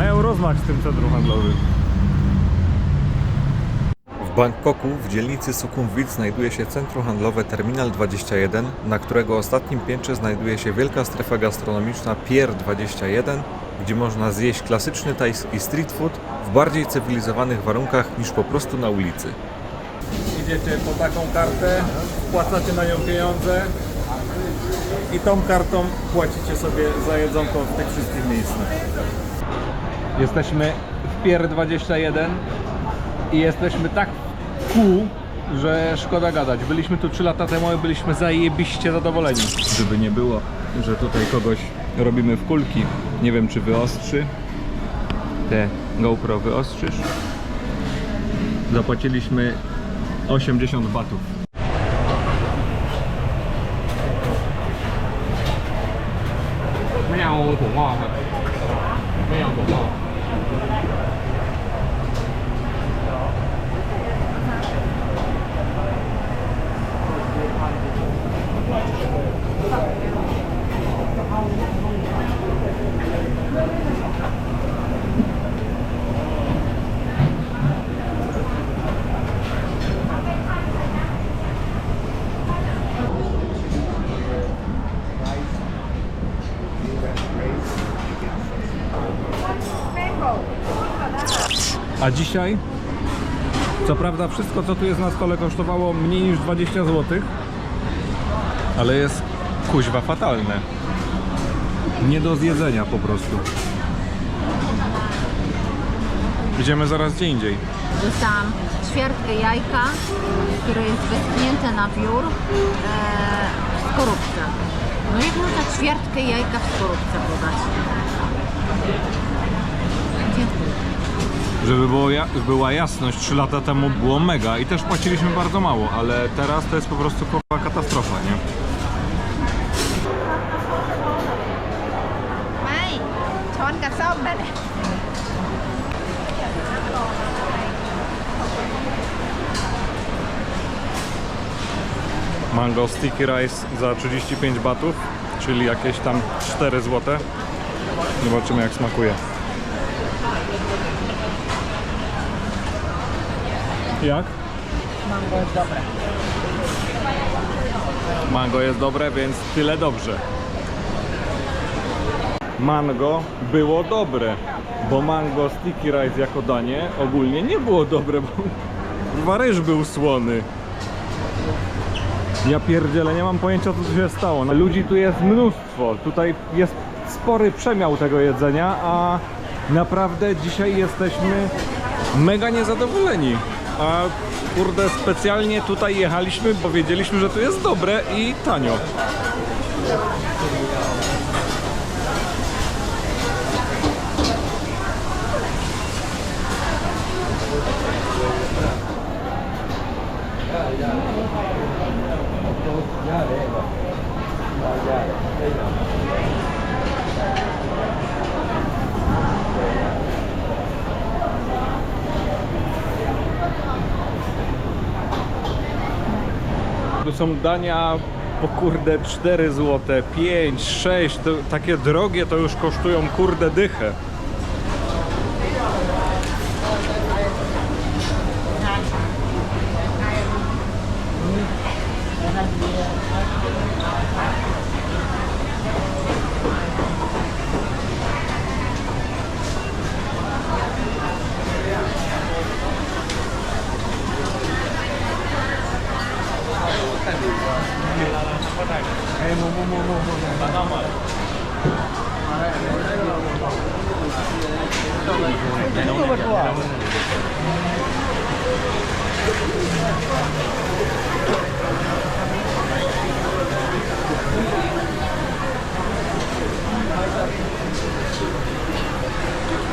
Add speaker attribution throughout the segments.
Speaker 1: Mają rozmach z tym centrum handlowym.
Speaker 2: W Bangkoku w dzielnicy Sukhumvit znajduje się centrum handlowe Terminal 21, na którego ostatnim piętrze znajduje się wielka strefa gastronomiczna Pier 21, gdzie można zjeść klasyczny tajski street food w bardziej cywilizowanych warunkach niż po prostu na ulicy.
Speaker 1: Idziecie po taką kartę, wpłacacie na nią pieniądze i tą kartą płacicie sobie za jedzonko w tych wszystkich miejscach. Jesteśmy w Pier 21 i jesteśmy tak cool, że szkoda gadać. Byliśmy tu 3 lata temu i byliśmy zajebiście zadowoleni. Żeby nie było, że tutaj kogoś robimy w kulki. Nie wiem czy wyostrzy. Te GoPro wyostrzysz. Zapłaciliśmy 80 batów. A dzisiaj, co prawda, wszystko co tu jest na stole kosztowało mniej niż 20 zł, ale jest kuźwa fatalne. Nie do zjedzenia po prostu. Idziemy zaraz gdzie indziej.
Speaker 3: Dostałam ćwiartkę jajka, które jest wyschnięte na wiór e, w skorupce. No jak można ćwiartkę jajka w skorupce podać? Gdzie ty?
Speaker 1: Żeby było ja, była jasność, 3 lata temu było mega i też płaciliśmy bardzo mało, ale teraz to jest po prostu kurwa katastrofa, nie? Mango sticky rice za 35 batów, czyli jakieś tam 4 złote. Zobaczymy jak smakuje. Jak?
Speaker 3: Mango jest dobre.
Speaker 1: Mango jest dobre, więc tyle dobrze. Mango było dobre, bo mango sticky rice jako danie ogólnie nie było dobre, bo waryż był słony. Ja pierdzielę, nie mam pojęcia co tu się stało. No, Ludzi tu jest mnóstwo, tutaj jest spory przemiał tego jedzenia, a naprawdę dzisiaj jesteśmy mega niezadowoleni. A kurde, specjalnie tutaj jechaliśmy, bo wiedzieliśmy, że tu jest dobre i tanio. Tu są dania po kurde 4 zł, 5, 6, to, takie drogie to już kosztują kurde dychę.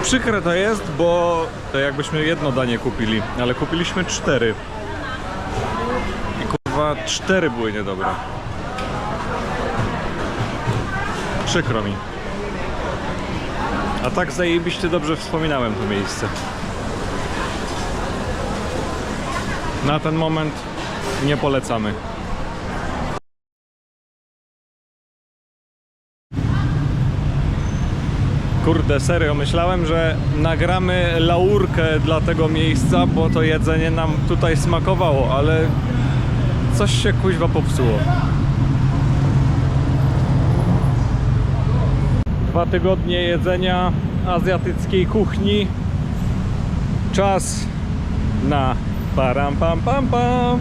Speaker 1: Przykre to jest, bo to jakbyśmy jedno danie kupili, ale kupiliśmy cztery. I kurwa, cztery były niedobre. Przykro mi. A tak zajebiście dobrze wspominałem to miejsce. Na ten moment nie polecamy. Kurde, serio, myślałem, że nagramy laurkę dla tego miejsca, bo to jedzenie nam tutaj smakowało, ale coś się kuźwa popsuło. Dwa tygodnie jedzenia azjatyckiej kuchni. Czas na param pam pam pam.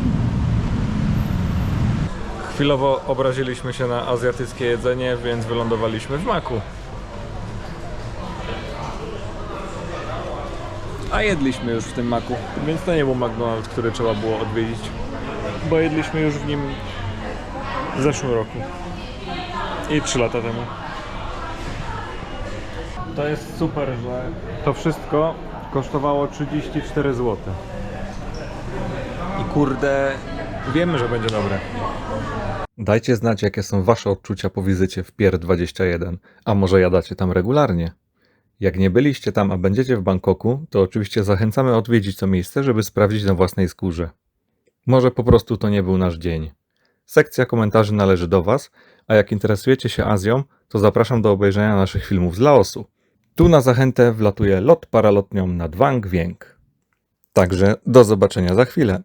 Speaker 1: Chwilowo obraziliśmy się na azjatyckie jedzenie, więc wylądowaliśmy w maku. A jedliśmy już w tym maku, więc to nie był McDonald's, który trzeba było odwiedzić, bo jedliśmy już w nim w zeszłym roku i 3 lata temu. To jest super, że to wszystko kosztowało 34 zł. I kurde, wiemy, że będzie dobre.
Speaker 2: Dajcie znać, jakie są Wasze odczucia po wizycie w Pier 21, a może jadacie tam regularnie? Jak nie byliście tam, a będziecie w Bangkoku, to oczywiście zachęcamy odwiedzić to miejsce, żeby sprawdzić na własnej skórze. Może po prostu to nie był nasz dzień. Sekcja komentarzy należy do Was, a jak interesujecie się Azją, to zapraszam do obejrzenia naszych filmów z Laosu. Tu na zachętę wlatuje lot paralotnią nad Wang Wieng. Także do zobaczenia za chwilę.